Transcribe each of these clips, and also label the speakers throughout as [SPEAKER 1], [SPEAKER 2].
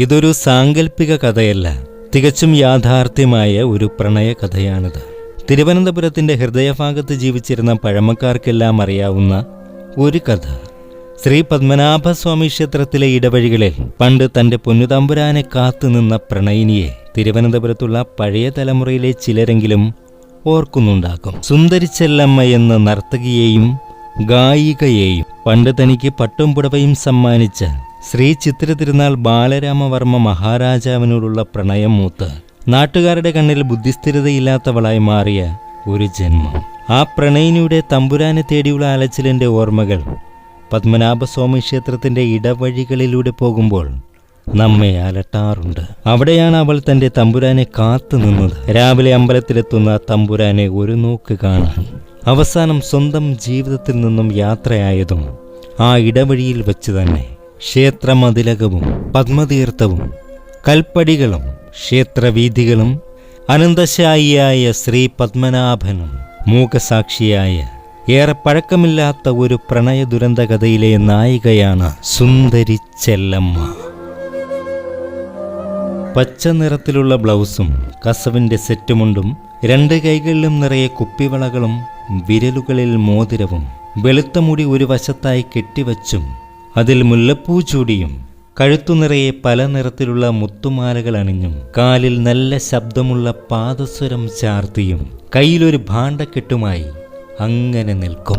[SPEAKER 1] ഇതൊരു സാങ്കല്പിക കഥയല്ല. തികച്ചും യാഥാർത്ഥ്യമായ ഒരു പ്രണയ കഥയാണിത്. തിരുവനന്തപുരത്തിന്റെ ഹൃദയഭാഗത്ത് ജീവിച്ചിരുന്ന പഴമക്കാർക്കെല്ലാം അറിയാവുന്ന ഒരു കഥ. ശ്രീ പത്മനാഭസ്വാമി ക്ഷേത്രത്തിലെ ഇടവഴികളിൽ പണ്ട് തന്റെ പൊന്നുതമ്പുരാനെ കാത്തുനിന്ന പ്രണയിനിയെ തിരുവനന്തപുരത്തുള്ള പഴയ തലമുറയിലെ ചിലരെങ്കിലും ഓർക്കുന്നുണ്ടാക്കും സുന്ദരിച്ചെല്ലമ്മ എന്ന നർത്തകിയെയും ഗായികയെയും പണ്ട് തനിക്ക് പട്ടും പുടവയും സമ്മാനിച്ച ശ്രീ ചിത്ര തിരുനാൾ ബാലരാമവർമ്മ മഹാരാജാവിനോടുള്ള പ്രണയം മൂത്ത് നാട്ടുകാരുടെ കണ്ണിൽ ബുദ്ധിസ്ഥിരതയില്ലാത്തവളായി മാറിയ ഒരു ജന്മം. ആ പ്രണയിനിയുടെ തമ്പുരാനെ തേടിയുള്ള അലച്ചിലിന്റെ ഓർമ്മകൾ പത്മനാഭസ്വാമി ക്ഷേത്രത്തിന്റെ ഇടവഴികളിലൂടെ പോകുമ്പോൾ നമ്മെ അലട്ടാറുണ്ട്. അവിടെയാണ് അവൾ തന്റെ തമ്പുരാനെ കാത്തു നിന്നത്. രാവിലെ അമ്പലത്തിലെത്തുന്ന തമ്പുരാനെ ഒരു നോക്ക് കാണാൻ അവസാനം സ്വന്തം ജീവിതത്തിൽ നിന്നും യാത്രയായതും ആ ഇടവഴിയിൽ വെച്ച് തന്നെ ക്ഷേത്രമതിലകവും പത്മതീർത്ഥവും കൽപ്പടികളും ക്ഷേത്രവീഥികളും അനന്തശായിയായ ശ്രീ പത്മനാഭനും മൂകസാക്ഷിയായ ഏറെ പഴക്കമില്ലാത്ത ഒരു പ്രണയ ദുരന്ത കഥയിലെ നായികയാണ് സുന്ദരി ചെല്ലമ്മ. പച്ച നിറത്തിലുള്ള ബ്ലൗസും കസവിന്റെ സെറ്റുമുണ്ടും രണ്ട് കൈകളിലും നിറയെ കുപ്പിവളകളും വിരലുകളിൽ മോതിരവും വെളുത്ത മുടി ഒരു വശത്തായി കെട്ടിവച്ചും അതിൽ മുല്ലപ്പൂ ചൂടിയും കഴുത്തു നിറയെ പല നിറത്തിലുള്ള മുത്തുമാലകൾ അണിഞ്ഞും കാലിൽ നല്ല ശബ്ദമുള്ള പാദസ്വരം ചാർത്തിയും കയ്യിലൊരു ഭാണ്ഡക്കെട്ടുമായി അങ്ങനെ നിൽക്കും.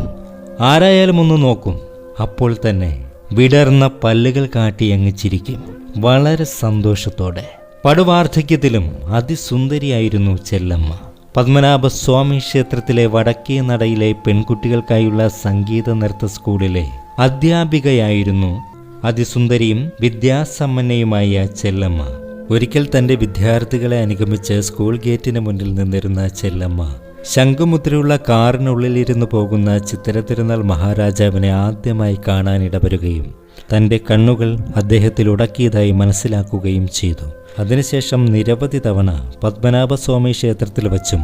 [SPEAKER 1] ആരായാലും ഒന്ന് നോക്കും. അപ്പോൾ തന്നെ വിടർന്ന പല്ലുകൾ കാട്ടി അങ്ങ് ചിരിക്കും. വളരെ സന്തോഷത്തോടെ. പടുവാർദ്ധക്യത്തിലും അതിസുന്ദരിയായിരുന്നു ചെല്ലമ്മ. പത്മനാഭ സ്വാമി ക്ഷേത്രത്തിലെ വടക്കേ നടയിലെ പെൺകുട്ടികൾക്കായുള്ള സംഗീത നൃത്ത സ്കൂളിലെ അധ്യാപികയായിരുന്നു അതിസുന്ദരിയും വിദ്യാസമ്പന്നയുമായ ചെല്ലമ്മ. ഒരിക്കൽ തന്റെ വിദ്യാർത്ഥികളെ അനുഗമിച്ച് സ്കൂൾ ഗേറ്റിന് മുന്നിൽ നിന്നിരുന്ന ചെല്ലമ്മ ശംഖുമുദ്രയുള്ള കാറിനുള്ളിലിരുന്ന് പോകുന്ന ചിത്തിരത്തിരുന്നാൾ മഹാരാജാവിനെ ആദ്യമായി കാണാനിടവരുകയും തന്റെ കണ്ണുകൾ അദ്ദേഹത്തിൽ ഉടക്കിയതായി മനസ്സിലാക്കുകയും ചെയ്തു. അതിനുശേഷം നിരവധി തവണ പത്മനാഭസ്വാമി ക്ഷേത്രത്തിൽ വച്ചും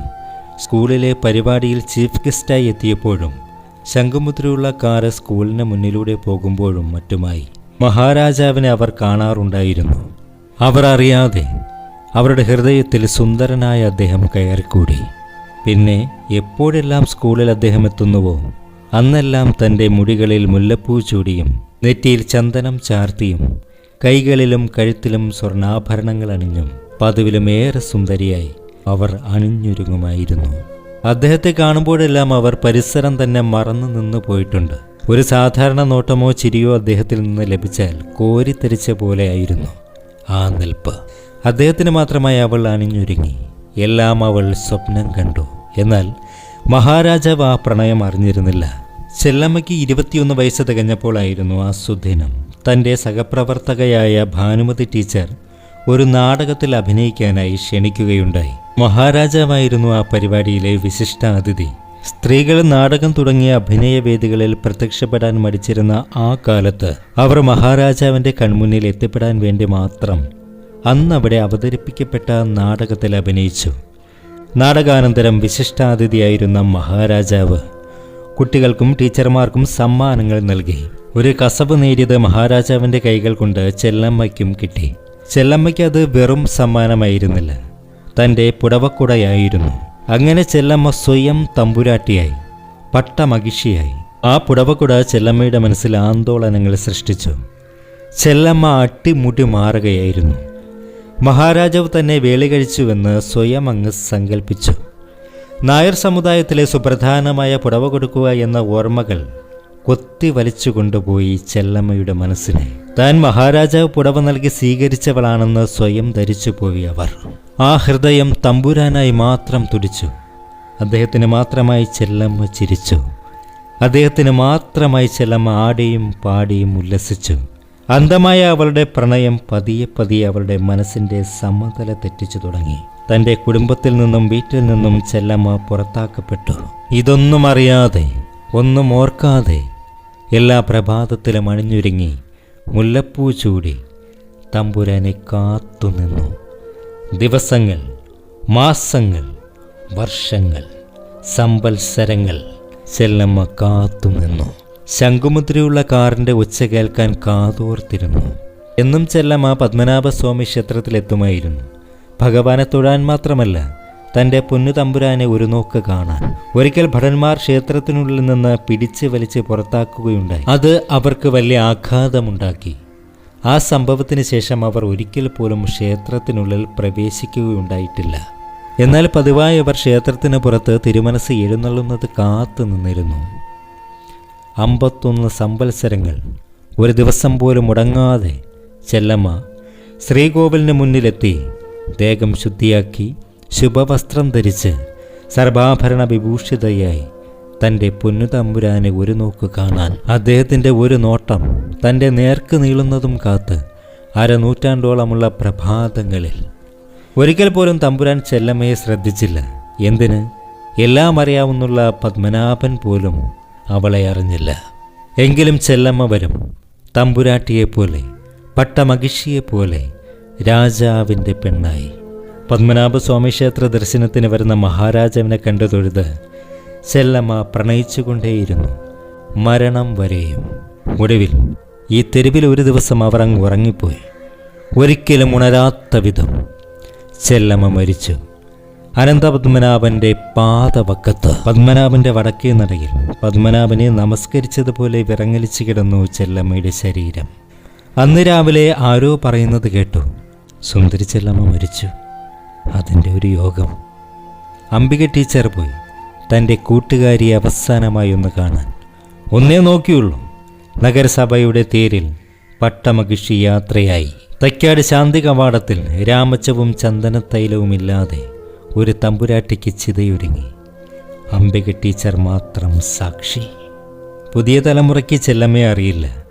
[SPEAKER 1] സ്കൂളിലെ പരിപാടിയിൽ ചീഫ് ഗസ്റ്റായി എത്തിയപ്പോഴും ശംഖുമുദ്രയുള്ള കാറ് സ്കൂളിന് മുന്നിലൂടെ പോകുമ്പോഴും മറ്റുമായി മഹാരാജാവിനെ അവർ കാണാറുണ്ടായിരുന്നു. അവർ അറിയാതെ അവരുടെ ഹൃദയത്തിൽ സുന്ദരനായ അദ്ദേഹം കയറിക്കൂടി. പിന്നെ എപ്പോഴെല്ലാം സ്കൂളിൽ അദ്ദേഹം എത്തുന്നുവോ അന്നെല്ലാം തന്റെ മുടികളിൽ മുല്ലപ്പൂ ചൂടിയും നെറ്റിയിൽ ചന്ദനം ചാർത്തിയും കൈകളിലും കഴുത്തിലും സ്വർണാഭരണങ്ങൾ അണിഞ്ഞും പതിവിലും ഏറെ സുന്ദരിയായി അവർ അണിഞ്ഞൊരുങ്ങുമായിരുന്നു. അദ്ദേഹത്തെ കാണുമ്പോഴെല്ലാം അവർ പരിസരം തന്നെ മറന്നു നിന്നു പോയിട്ടുണ്ട്. ഒരു സാധാരണ നോട്ടമോ ചിരിയോ അദ്ദേഹത്തിൽ നിന്ന് ലഭിച്ചാൽ കോരിത്തരിച്ച പോലെയായിരുന്നു ആ നിൽപ്പ്. അദ്ദേഹത്തിന് മാത്രമായി അവൾ അണിഞ്ഞൊരുങ്ങി. എല്ലാം അവൾ സ്വപ്നം കണ്ടു. എന്നാൽ മഹാരാജാവ് ആ പ്രണയം അറിഞ്ഞിരുന്നില്ല. ചെല്ലമ്മയ്ക്ക് ഇരുപത്തിയൊന്ന് വയസ്സ് തികഞ്ഞപ്പോഴായിരുന്നു ആ സുദിനം. തന്റെ സഹപ്രവർത്തകയായ ഭാനുമതി ടീച്ചർ ഒരു നാടകത്തിൽ അഭിനയിക്കാനായി ക്ഷണിക്കുകയുണ്ടായി. മഹാരാജാവായിരുന്നു ആ പരിപാടിയിലെ വിശിഷ്ട അതിഥി സ്ത്രീകൾ നാടകം തുടങ്ങിയ അഭിനയവേദികളിൽ പ്രത്യക്ഷപ്പെടാൻ മടിച്ചിരുന്ന ആ കാലത്ത് അവർ മഹാരാജാവിന്റെ കൺമുന്നിൽ എത്തിപ്പെടാൻ വേണ്ടി മാത്രം അന്ന് അവിടെ അവതരിപ്പിക്കപ്പെട്ട നാടകത്തിൽ അഭിനയിച്ചു. നാടകാനന്തരം വിശിഷ്ടാതിഥിയായിരുന്ന മഹാരാജാവ് കുട്ടികൾക്കും ടീച്ചർമാർക്കും സമ്മാനങ്ങൾ നൽകി. ഒരു കസവ് നേടിയത് മഹാരാജാവിന്റെ കൈകൾ കൊണ്ട് ചെല്ലമ്മയ്ക്കും കിട്ടി. ചെല്ലമ്മയ്ക്ക് അത് വെറും സമ്മാനമായിരുന്നില്ല. തന്റെ പുടവക്കുടയായിരുന്നു. അങ്ങനെ ചെല്ലമ്മ സ്വയം തമ്പുരാട്ടിയായി പട്ടമകിഷിയായി ആ പുടവക്കുട ചെല്ലമ്മയുടെ മനസ്സിൽ ആന്തോളനങ്ങൾ സൃഷ്ടിച്ചു. ചെല്ലമ്മ അട്ടിമുട്ടി മാറുകയായിരുന്നു. മഹാരാജാവ് തന്നെ വേളി കഴിച്ചുവെന്ന് സ്വയം അങ്ങ് സങ്കല്പിച്ചു നായർ സമുദായത്തിലെ സുപ്രധാനമായ പുടവ കൊടുക്കുക എന്ന ഓർമ്മകൾ കൊത്തി വലിച്ചു കൊണ്ടുപോയി ചെല്ലമ്മയുടെ മനസ്സിനെ. താൻ മഹാരാജാവ് പുടവ നൽകി സ്വീകരിച്ചവളാണെന്ന് സ്വയം ധരിച്ചുപോയി അവർ. ആ ഹൃദയം തമ്പുരാനായി മാത്രം തുടിച്ചു. അദ്ദേഹത്തിന് മാത്രമായി ചെല്ലമ്മ ചിരിച്ചു. അദ്ദേഹത്തിന് മാത്രമായി ചെല്ലമ്മ ആടിയും പാടിയും ഉല്ലസിച്ചു. അന്ധമായ അവളുടെ പ്രണയം പതിയെ പതിയെ അവളുടെ മനസ്സിന്റെ സമതല തെറ്റിച്ചു തുടങ്ങി. തന്റെ കുടുംബത്തിൽ നിന്നും വീട്ടിൽ നിന്നും ചെല്ലമ്മ പുറത്താക്കപ്പെട്ടു. ഇതൊന്നും അറിയാതെ ഒന്നും ഓർക്കാതെ എല്ലാ പ്രഭാതത്തിലും അണിഞ്ഞൊരുങ്ങി മുല്ലപ്പൂ ചൂടി തമ്പുരാനെ കാത്തുനിന്നു ദിവസങ്ങൾ മാസങ്ങൾ വർഷങ്ങൾ സമ്പത്സരങ്ങൾ ചെല്ലമ്മ കാത്തുനിന്നു ശംഖുമുദ്രയുള്ള കാറിന്റെ ഉച്ച കേൾക്കാൻ കാതോർത്തിരുന്നു. എന്നും ചെല്ലമ്മ പത്മനാഭസ്വാമി ക്ഷേത്രത്തിലെത്തുമായിരുന്നു. ഭഗവാനെ തൊഴാൻ മാത്രമല്ല തന്റെ പൊന്നു തമ്പുരാനെ ഒരു നോക്ക് കാണാൻ. ഒരിക്കൽ ഭടന്മാർ ക്ഷേത്രത്തിനുള്ളിൽ നിന്ന് പിടിച്ച് വലിച്ച് പുറത്താക്കുകയുണ്ടായി. അത് അവർക്ക് വലിയ ആഘാതമുണ്ടാക്കി. ആ സംഭവത്തിന് ശേഷം അവർ ഒരിക്കൽ പോലും ക്ഷേത്രത്തിനുള്ളിൽ പ്രവേശിക്കുകയുണ്ടായിട്ടില്ല. എന്നാൽ പതിവായി അവർ ക്ഷേത്രത്തിന് പുറത്ത് തിരുമനസ് എഴുന്നള്ളുന്നത് കാത്തു നിന്നിരുന്നു. അമ്പത്തൊന്ന് സംവത്സരങ്ങൾ ഒരു ദിവസം പോലും മുടങ്ങാതെ ചെല്ലമ്മ ശ്രീകോവിലിന് മുന്നിലെത്തി ദേഹം ശുദ്ധിയാക്കി ശുഭവസ്ത്രം ധരിച്ച് സർവാഭരണ വിഭൂഷിതയായി തന്റെ പൊന്നുതമ്പുരാനെ ഒരു നോക്ക് കാണാൻ അദ്ദേഹത്തിന്റെ ഒരു നോട്ടം തന്റെ നേർക്ക് നീളുന്നതും കാത്ത് അരനൂറ്റാണ്ടോളമുള്ള പ്രഭാതങ്ങളിൽ. ഒരിക്കൽ പോലും തമ്പുരാൻ ചെല്ലമ്മയെ ശ്രദ്ധിച്ചില്ല. എന്തിന്? എല്ലാം അറിയാവുന്നുള്ള പത്മനാഭൻ പോലും അവളെ അറിഞ്ഞില്ല. എങ്കിലും ചെല്ലമ്മ വരും. തമ്പുരാട്ടിയെപ്പോലെ പട്ടമഹിഷിയെപ്പോലെ രാജാവിന്റെ പെണ്ണായി. പത്മനാഭസ്വാമി ക്ഷേത്ര ദർശനത്തിന് വരുന്ന മഹാരാജാവിനെ കണ്ടു തൊഴുത് ചെല്ലമ്മ പ്രണയിച്ചുകൊണ്ടേയിരുന്നു. മരണം വരെയും. ഒടുവിൽ ഈ തെരുവിൽ ഒരു ദിവസം അവർ അങ്ങ് ഉറങ്ങിപ്പോയി. ഒരിക്കലും ഉണരാത്ത വിധം ചെല്ലമ്മ മരിച്ചു. അനന്തപത്മനാഭന്റെ പാതവക്കത്ത് പത്മനാഭന്റെ വടക്കേ നടയിൽ പത്മനാഭനെ നമസ്കരിച്ചതുപോലെ വിറങ്ങലിച്ചു കിടന്നു ചെല്ലമ്മയുടെ ശരീരം. അന്ന് രാവിലെ ആരോ പറയുന്നത് കേട്ടു. സുന്ദരി ചെല്ലമ്മ മരിച്ചു. അതിന്റെ ഒരു യോഗം. അംബിക ടീച്ചർ പോയി തന്റെ കൂട്ടുകാരിയെ അവസാനമായി ഒന്ന് കാണാൻ. ഒന്നേ നോക്കിയുള്ളൂ. നഗരസഭയുടെ തേരിൽ പട്ടമകിഷി യാത്രയായി. തൈക്കാട് ശാന്തി കവാടത്തിൽ രാമച്ചവും ചന്ദനത്തൈലവും ഇല്ലാതെ ഒരു തമ്പുരാട്ടിക്ക് ചിതയൊരുങ്ങി. അംബിക ടീച്ചർ മാത്രം സാക്ഷി. പുതിയ തലമുറയ്ക്ക് ചെല്ലമ്മയെ അറിയില്ല.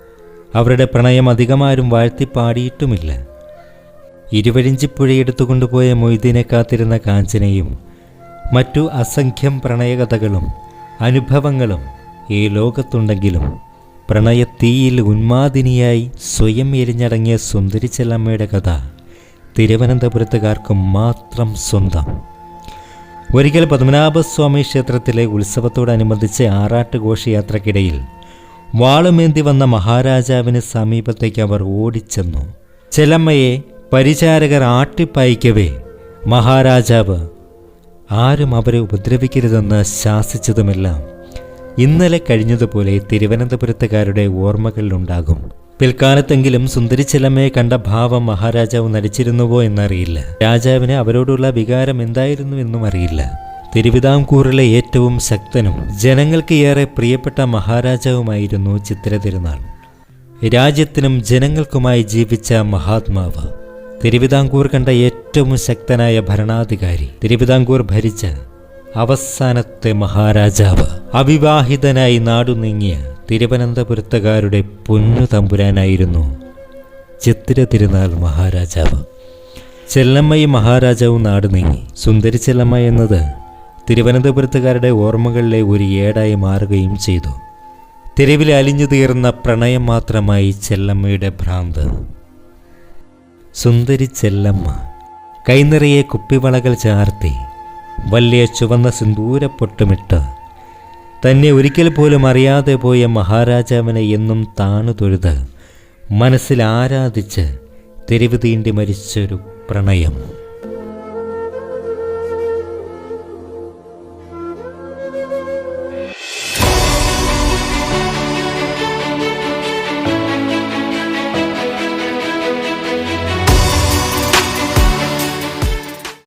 [SPEAKER 1] അവരുടെ പ്രണയം അധികമാരും വാഴ്ത്തിപ്പാടിയിട്ടുമില്ല. ഇരുവഴിഞ്ചിപ്പുഴ എടുത്തുകൊണ്ടുപോയ മൊയ്തീനെ കാത്തിരുന്ന കാഞ്ചനയും മറ്റു അസംഖ്യം പ്രണയകഥകളും അനുഭവങ്ങളും ഈ ലോകത്തുണ്ടെങ്കിലും പ്രണയത്തീയിൽ ഉന്മാദിനിയായി സ്വയം എരിഞ്ഞടങ്ങിയ സുന്ദരി ചെല്ലമ്മയുടെ കഥ തിരുവനന്തപുരത്തുകാർക്ക് മാത്രം സ്വന്തം. ഒരിക്കൽ പത്മനാഭസ്വാമി ക്ഷേത്രത്തിലെ ഉത്സവത്തോടനുബന്ധിച്ച് ആറാട്ട് ഘോഷയാത്രക്കിടയിൽ വാളുമേന്തി വന്ന മഹാരാജാവിന് സമീപത്തേക്ക് അവർ ഓടിച്ചെന്നു. ചെലമ്മയെ പരിചാരകർ ആട്ടിപ്പായിക്കവേ മഹാരാജാവ്. ആരും അവരെ ഉപദ്രവിക്കരുതെന്ന് ശാസിച്ചതുമെല്ലാം ഇന്നലെ കഴിഞ്ഞതുപോലെ തിരുവനന്തപുരത്തുകാരുടെ ഓർമ്മകളിലുണ്ടാകും. പിൽക്കാലത്തെങ്കിലും സുന്ദരി ചെലമ്മയെ കണ്ട ഭാവം മഹാരാജാവ് നടിച്ചിരുന്നുവോ എന്നറിയില്ല. രാജാവിന് അവരോടുള്ള വികാരം എന്തായിരുന്നു എന്നും അറിയില്ല. തിരുവിതാംകൂറിലെ ഏറ്റവും ശക്തനും ജനങ്ങൾക്ക് ഏറെ പ്രിയപ്പെട്ട മഹാരാജാവുമായിരുന്നു ചിത്ര തിരുനാൾ രാജ്യത്തിനും ജനങ്ങൾക്കുമായി ജീവിച്ച മഹാത്മാവ്. തിരുവിതാംകൂർ കണ്ട ഏറ്റവും ശക്തനായ ഭരണാധികാരി തിരുവിതാംകൂർ ഭരിച്ച അവസാനത്തെ മഹാരാജാവ് അവിവാഹിതനായി നാടു നീങ്ങിയ തിരുവനന്തപുരത്തുകാരുടെ പൊന്നു തമ്പുരാനായിരുന്നു ചിത്തിര തിരുനാൾ മഹാരാജാവ്. ചെല്ലമ്മയും മഹാരാജാവും നാട് നീങ്ങി സുന്ദരി ചെല്ലമ്മ എന്നത് തിരുവനന്തപുരത്തുകാരുടെ ഓർമ്മകളിലെ ഒരു ഏടായി മാറുകയും ചെയ്തു. തെരുവിൽ അലിഞ്ഞു തീർന്ന പ്രണയം മാത്രമായി ചെല്ലമ്മയുടെ ഭ്രാന്ത് സുന്ദരി ചെല്ലമ്മ. കൈനിറയെ കുപ്പിവളകൾ ചാർത്തി വലിയ ചുവന്ന സിന്ദൂര സിന്ദൂരപ്പൊട്ടുമിട്ട് തന്നെ ഒരിക്കൽ പോലും അറിയാതെ പോയ മഹാരാജാവിനെ എന്നും താണു തൊഴുത് മനസ്സിൽ ആരാധിച്ച് തെരുവ് തീണ്ടി മരിച്ചൊരു പ്രണയം.